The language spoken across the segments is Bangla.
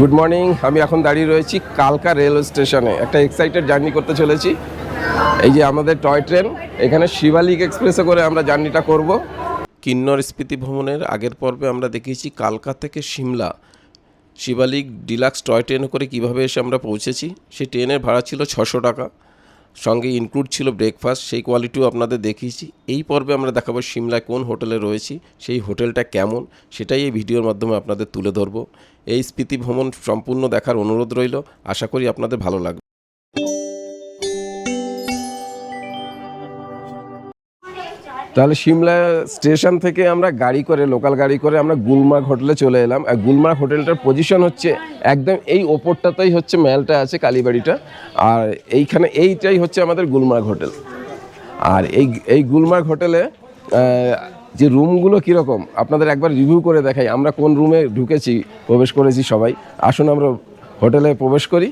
গুড মর্নিং আমি এখন দাঁড়িয়ে রয়েছি কালকা রেলওয়ে স্টেশনে। একটা এক্সাইটেড জার্নি করতে চলেছি। এই যে আমাদের টয় ট্রেন এখানে শিবালিক এক্সপ্রেসে করে আমরা জার্নিটা করব। কিন্নর স্মৃতি ভ্রমণের আগের পর্বে আমরা দেখিয়েছি কালকা থেকে সিমলা। শিবালিক ডিলাক্স টয় ট্রেনে করে কীভাবে এসে আমরা পৌঁছেছি। সেই ট্রেনের ভাড়া ছিল ছশো টাকা। সঙ্গে ইনক্লুড ছিল ব্রেকফাস্ট সেই কোয়ালিটিও আপনাদের দেখিয়েছি। এই পর্বে আমরা দেখাবো সিমলায় কোন হোটেলে রয়েছি, সেই হোটেলটা কেমন, সেটাই এই ভিডিওর মাধ্যমে আপনাদের তুলে ধরবো। এই স্মৃতি ভ্রমণ সম্পূর্ণ দেখার অনুরোধ রইল, আশা করি আপনাদের ভালো লাগবে। তাহলে সিমলা স্টেশন থেকে আমরা গাড়ি করে লোকাল গাড়ি করে আমরা গুলমার্গ হোটেলে চলে এলাম। আর গুলমার্গ হোটেলটার পজিশন হচ্ছে একদম এই ওপরটাতেই হচ্ছে মেলটা আছে, কালীবাড়িটা। আর এইখানে এইটাই হচ্ছে আমাদের গুলমার্গ হোটেল আর এই এই গুলমার্গ হোটেলে যে রুমগুলো কীরকম, আপনাদের একবার রিভিউ করে দেখাই। আমরা কোন রুমে ঢুকেছি, প্রবেশ করেছি সবাই। আসুন আমরা হোটেলে প্রবেশ করি।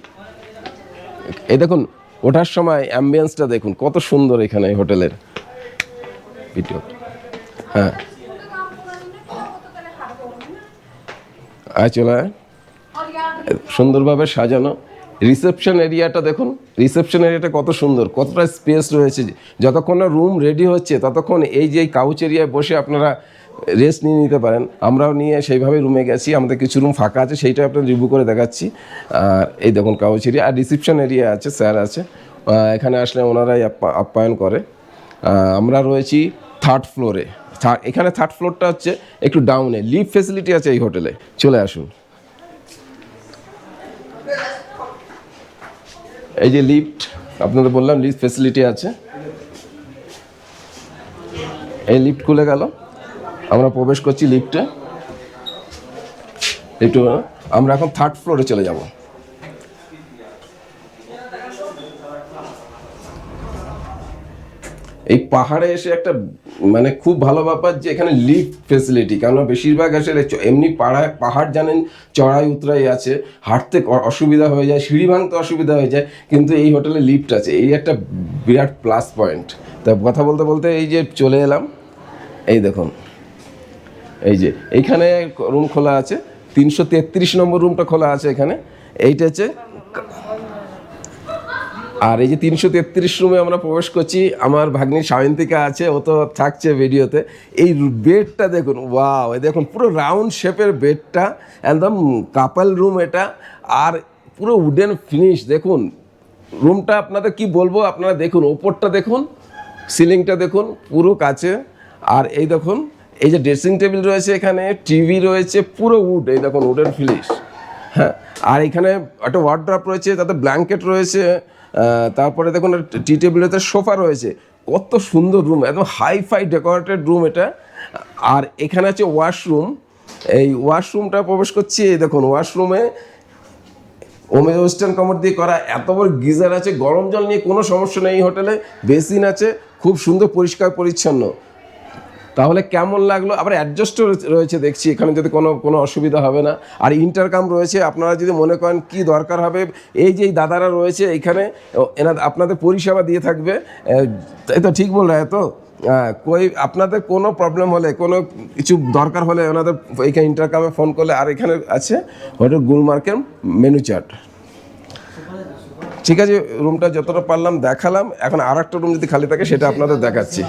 এই দেখুন, ওঠার সময় অ্যাম্বিয়েন্সটা দেখুন, কত সুন্দর এখানে হোটেলের ভিডিও। হ্যাঁ। চলে সুন্দরভাবে সাজানো। রিসেপশন এরিয়াটা দেখুন। রিসেপশন এরিয়াটা কত সুন্দর, কতটা স্পেস রয়েছে। যতক্ষণ না রুম রেডি হচ্ছে, ততক্ষণ এই যে কাউচ এরিয়ায় বসে আপনারা রেস্ট নিয়ে নিতে পারেন। আমরাও নিয়ে সেইভাবে রুমে গেছি। আমাদের কিছু রুম ফাঁকা আছে সেইটা আপনার রিভিউ করে দেখাচ্ছি। আর এই দেখুন কাউচ এরিয়া আর রিসেপশন এরিয়া আছে স্যার আছে। এখানে আসলে ওনারাই আপ্যা- আপ্যায়ন করে। আমরা রয়েছি থার্ড ফ্লোরে এখানে থার্ড ফ্লোরটা হচ্ছে একটু ডাউনে লিফট ফেসিলিটি আছে এই হোটেলে চলে আসুন। এই যে লিফট আপনাদের বললাম লিফট ফেসিলিটি আছে। এই লিফট খুলে গেল। আমরা প্রবেশ করছি লিফটে একটু আমরা এখন থার্ড ফ্লোরে চলে যাব। এই পাহাড়ে এসে একটা মানে খুব ভালো ব্যাপার যে এখানে লিফট ফেসিলিটি কেননা বেশিরভাগ আসলে এমনি পাড়ায়, পাহাড় জানেন, চড়াই উতরাই আছে, হাঁটতে অসুবিধা হয়ে যায়, সিঁড়ি ভাঙতে অসুবিধা হয়ে যায়, কিন্তু এই হোটেলে লিফট আছে, এই একটা বিরাট প্লাস পয়েন্ট তা কথা বলতে বলতে এই যে চলে এলাম, এই দেখুন, এই যে এইখানে রুম খোলা আছে, তিনশো তেত্রিশ নম্বর রুমটা খোলা আছে এখানে, এইটা হচ্ছে আর এই যে তিনশো তেত্রিশ রুমে আমরা প্রবেশ করছি, আমার ভাগ্নি সায়ন্তিকা আছে, ও তো থাকছে ভিডিওতে এই বেডটা দেখুন ওয়াও দেখুন, পুরো রাউন্ড শেপের বেডটা একদম কাপাল রুম এটা, আর পুরো উডেন ফিনিশ দেখুন। রুমটা আপনাদের কি বলব, আপনারা দেখুন, ওপরটা দেখুন সিলিংটা দেখুন, পুরো কাছে। আর এই দেখুন, এই যে ড্রেসিং টেবিল রয়েছে এখানে টিভি রয়েছে, পুরো উড এই দেখুন উডেন ফিনিশ হ্যাঁ আর এখানে একটা ওয়ার্ড্রপ রয়েছে, তাতে ব্ল্যাঙ্কেট রয়েছে তারপরে দেখুন টি টেবিলেতে সোফা রয়েছে। কত সুন্দর রুম একদম হাই ফাই ডেকোরেটেড রুম এটা। আর এখানে আছে ওয়াশরুম এই ওয়াশরুমটা প্রবেশ করছি, এই দেখুন ওয়াশরুমে ওমে ওয়েস্টার্ন কামড় দিয়ে করা, এত বড় গিজার আছে, গরম জল নিয়ে কোনো সমস্যা নেই হোটেলে। বেসিন আছে, খুব সুন্দর, পরিষ্কার, পরিচ্ছন্ন। তাহলে কেমন লাগল? আবার অ্যাডজাস্টও রয়েছে দেখছি। এখানে যদি কোনো কোনো অসুবিধা হবে না। আর ইন্টারকাম রয়েছে, আপনারা যদি মনে করেন কি দরকার হবে, এই যে দাদারা রয়েছে এখানে এনা আপনাদের পরিষেবা দিয়ে থাকবে। এই তো ঠিক বলল তো হ্যাঁ কই, আপনাদের কোনো প্রবলেম হলে, কোনো কিছু দরকার হলে ওনাদের এইখানে ইন্টারকামে ফোন করলে, আর এখানে আছে হোটেল গুলমার্কের মেনু চার্ট ঠিক আছে রুমটা যতটা পারলাম দেখালাম। এখন আর একটা রুম যদি খালি থাকে, সেটা আপনাদের দেখাচ্ছি।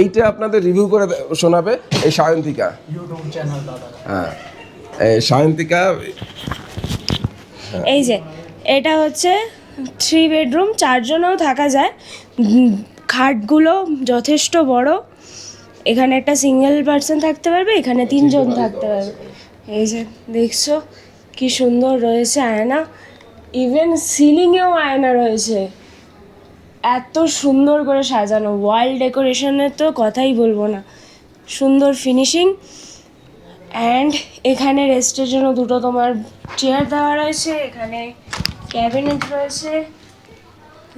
এইটা আপনাদের রিভিউ করে শোনাবে এই সায়ন্তিকা। ইউটিউব চ্যানেল দাদা। হ্যাঁ। এই সায়ন্তিকা এই যে এটা হচ্ছে থ্রি বেডরুম চারজনেও থাকা যায়। খাটগুলো যথেষ্ট বড়। এখানে একটা সিঙ্গেল পার্সন থাকতে পারবে এখানে তিনজন থাকতে পারবে। এই যে দেখছ কি সুন্দর রয়েছে আয়না। ইভেন সিলিংয়েও আয়না রয়েছে। এত সুন্দর করে সাজানো। ওয়াল ডেকোরেশনের তো কথাই বলব না। সুন্দর ফিনিশিং অ্যান্ড এখানে রেস্টের জন্য দুটো তোমার চেয়ার দেওয়া রয়েছে, এখানে ক্যাবিনেট রয়েছে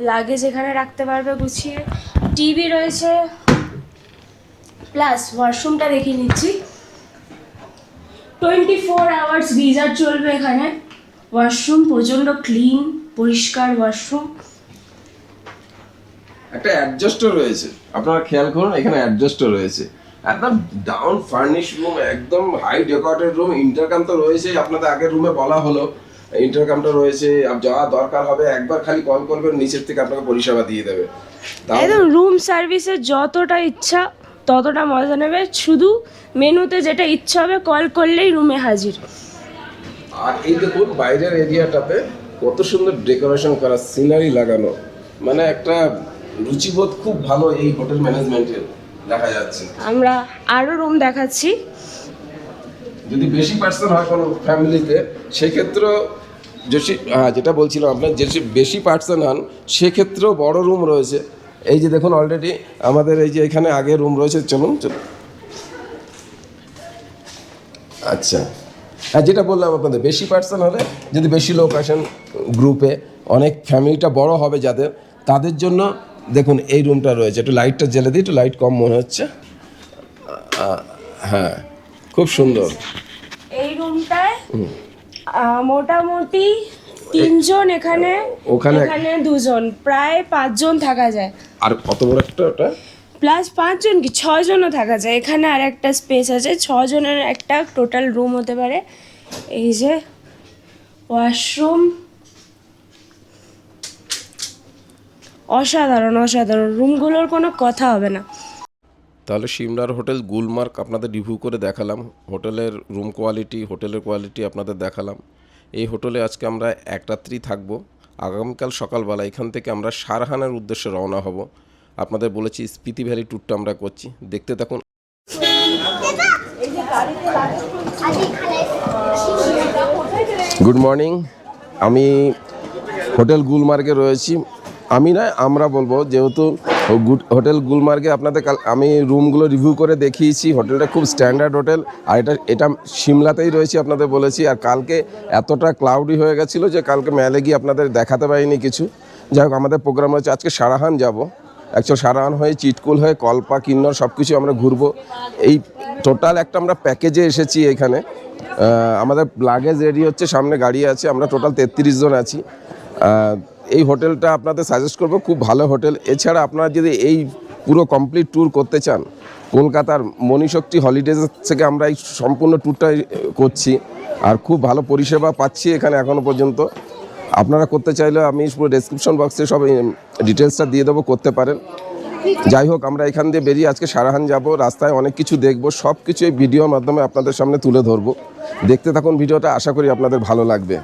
লাগেজ এখানে রাখতে পারবে গুছিয়ে। টিভি রয়েছে প্লাস ওয়াশরুমটা দেখিয়ে নিচ্ছি। টোয়েন্টি ফোর আওয়ার্স গিজার চলবে এখানে। ওয়াশরুম প্রচণ্ড ক্লিন পরিষ্কার ওয়াশরুম একটা অ্যাডজাস্টও রয়েছে। আপনারা খেয়াল করুন এখানে অ্যাডজাস্টও রয়েছে। একদম ডাউন ফার্নিশ রুম একদম হাই ডেকোরেটেড রুম ইন্টারকাম তো রয়েছে আপনাদের আগের রুমে বলা হলো। ইন্টারকামটা রয়েছে যা দরকার হবে একবার খালি কল করবেন নিচের থেকে আপনাকে পরিষেবা দিয়ে দেবে। একদম রুম সার্ভিসের যতটা ইচ্ছা ততটা মজা নেবে। শুধু মেনুতে যেটা ইচ্ছা হবে কল করলেই রুমে হাজির। আর এই দেখুন বাইরের এরিয়াটাতে কত সুন্দর ডেকোরেশন করা সিনারি লাগানো। মানে একটা রুচিবোধ খুব ভালো এই হোটেল ম্যানেজমেন্টের দেখা যাচ্ছে। আমরা আরও রুম দেখাচ্ছি। যদি বেশি পার্সন হয় কোনো ফ্যামিলিতে সেক্ষেত্রেও যদি হ্যাঁ যেটা বলছিলাম আপনার যে বেশি পার্সন হন সেক্ষেত্রেও বড় রুম রয়েছে। এই যে দেখুন অলরেডি আমাদের এই যে এখানে আগে রুম রয়েছে চলুন চলুন। আচ্ছা। হ্যাঁ যেটা বললাম আপনাদের বেশি পার্সন হলে যদি বেশি লোক আসেন গ্রুপে অনেক ফ্যামিলিটা বড় হবে যাদের তাদের জন্য দেখুন এই রুমটা রয়েছে। একটু লাইটটা জ্বেলে দিই একটু লাইট কম মনে হচ্ছে। হ্যাঁ খুব সুন্দর। এই রুমটায় মোটামুটি তিনজন এখানে ওখানে- এখানে দুজন প্রায় পাঁচজন থাকা যায়। আর কত বড় একটা ওটা? প্লাস পাঁচজন কি? ছজনও থাকা যায়। এখানে আর একটা স্পেস আছে ছজনের একটা টোটাল রুম হতে পারে। এই যে ওয়াশরুম অসাধারণ অসাধারণ। রুমগুলোর কোনো কথা হবে না। তাহলে সিমলার হোটেল গুলমার্ক আপনাদের রিভিউ করে দেখালাম। হোটেলের রুম কোয়ালিটি হোটেলের কোয়ালিটি আপনাদের দেখালাম। এই হোটেলে আজকে আমরা এক রাত্রি থাকব। আগামীকাল সকালবেলা এখান থেকে আমরা সারহানের উদ্দেশ্যে রওনা হব। আপনাদের বলেছি, স্পিতি ভ্যালি ট্যুরটা আমরা করছি। দেখতে থাকুন। গুড মর্নিং আমি হোটেল গুলমার্গে রয়েছি। আমি না, আমরা বলব যেহেতু গুড হোটেল গুলমার্গে আপনাদের কাল, আমি রুমগুলো রিভিউ করে দেখিয়েছি, হোটেলটা খুব স্ট্যান্ডার্ড হোটেল, আর এটা এটা সিমলাতেই রয়েছে আপনাদের বলেছি, আর কালকে এতটা ক্লাউডি হয়ে গেছিল যে কালকে মেলে গিয়ে আপনাদের দেখাতে পারিনি কিছু। যাই হোক, আমাদের প্রোগ্রাম হচ্ছে আজকে সারাহান যাব অ্যাকচুয়াল সারাহান হয়ে, চিটকুল হয়ে কল্পা কিন্নর সব কিছু আমরা ঘুরবো। এই টোটাল একটা আমরা প্যাকেজে এসেছি এখানে আমাদের লাগেজ রেডি হচ্ছে, সামনে গাড়ি আছে, আমরা টোটাল তেত্রিশ জন আছি। এই হোটেলটা আপনাদের সাজেস্ট করব, খুব ভালো হোটেল। এছাড়া আপনারা যদি এই পুরো কমপ্লিট ট্যুর করতে চান, কলকাতার মণিশক্তি হলিডেজ থেকে আমরা এই সম্পূর্ণ ট্যুরটাই করছি। আর খুব ভালো পরিষেবা পাচ্ছি এখানে এখনও পর্যন্ত। আপনারা করতে চাইলে আমি পুরো ডেসক্রিপশন বক্সে সব ডিটেলসটা দিয়ে দেবো, করতে পারেন। যাই হোক, আমরা এখান দিয়ে বেরিয়ে আজকে সারাহান যাব, রাস্তায় অনেক কিছু দেখব সব কিছু এই ভিডিওর মাধ্যমে আপনাদের সামনে তুলে ধরবো। দেখতে থাকুন ভিডিওটা, আশা করি আপনাদের ভালো লাগবে।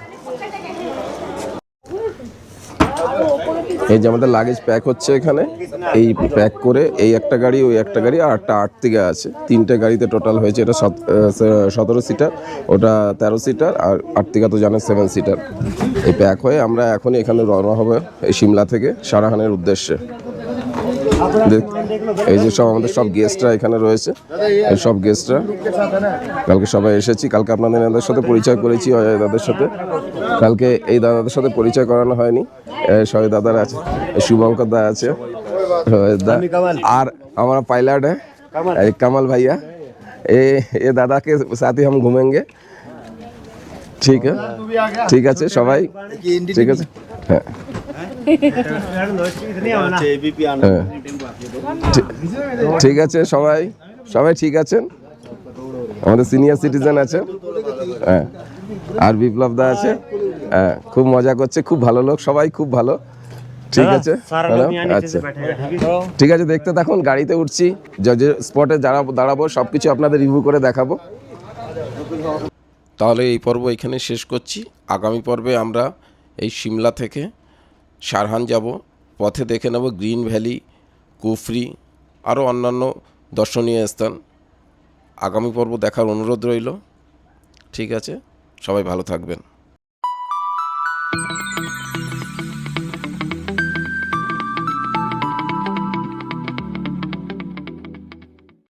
এই যে আমাদের লাগেজ প্যাক হচ্ছে এখানে, এই প্যাক করে এই একটা গাড়ি, ওই একটা গাড়ি, আর একটা আট থেকে আছে। তিনটে গাড়িতে টোটাল হয়েছে, এটা সতেরো সিটার ওটা তেরো সিটার আর আর্টিকা তো জানেন সেভেন সিটার এই প্যাক হয়ে আমরা এখনই এখানে রওনা হবে এই সিমলা থেকে সারাহানের উদ্দেশ্যে। এই যে সব আমাদের সব গেস্টরা এখানে রয়েছে। এই সব গেস্টরা কালকে সবাই এসেছি। কালকে আপনাদের দাদার সাথে পরিচয় করেছি, অজয় দাদার সাথে। কালকে এই দাদাদের সাথে পরিচয় করানো হয়নি। সবাই দাদার আছে শুভঙ্কর দা আছে আর আমার পাইলট হ্যাঁ কামাল ভাইয়া। এ এ দাদাকে সাথে আমি ঘুমেঙ্গে। ঠিক ঠিক আছে, সবাই? ঠিক আছে? হ্যাঁ। ঠিক- ঠিক আছে সবাই সবাই ঠিক আছেন? আমাদের সিনিয়র সিটিজেন আছে। হ্যাঁ। আর বিপ্লব দা আছে। হ্যাঁ খুব মজা করছে খুব ভালো লোক সবাই খুব ভালো। ঠিক আছে? আচ্ছা। ঠিক আছে দেখতে থাকুন গাড়িতে উঠছি। যে যে স্পটে যারা দাঁড়াবো সব কিছু আপনাদের রিভিউ করে দেখাবো। তাহলে এই পর্ব এখানে শেষ করছি। আগামী পর্বে আমরা এই সিমলা থেকে সারহান যাব, পথে দেখে নেব গ্রিন ভ্যালি, কুফরি, আরও অন্যান্য দর্শনীয় স্থান। আগামী পর্ব দেখার অনুরোধ রইল। ঠিক আছে, সবাই ভালো থাকবেন।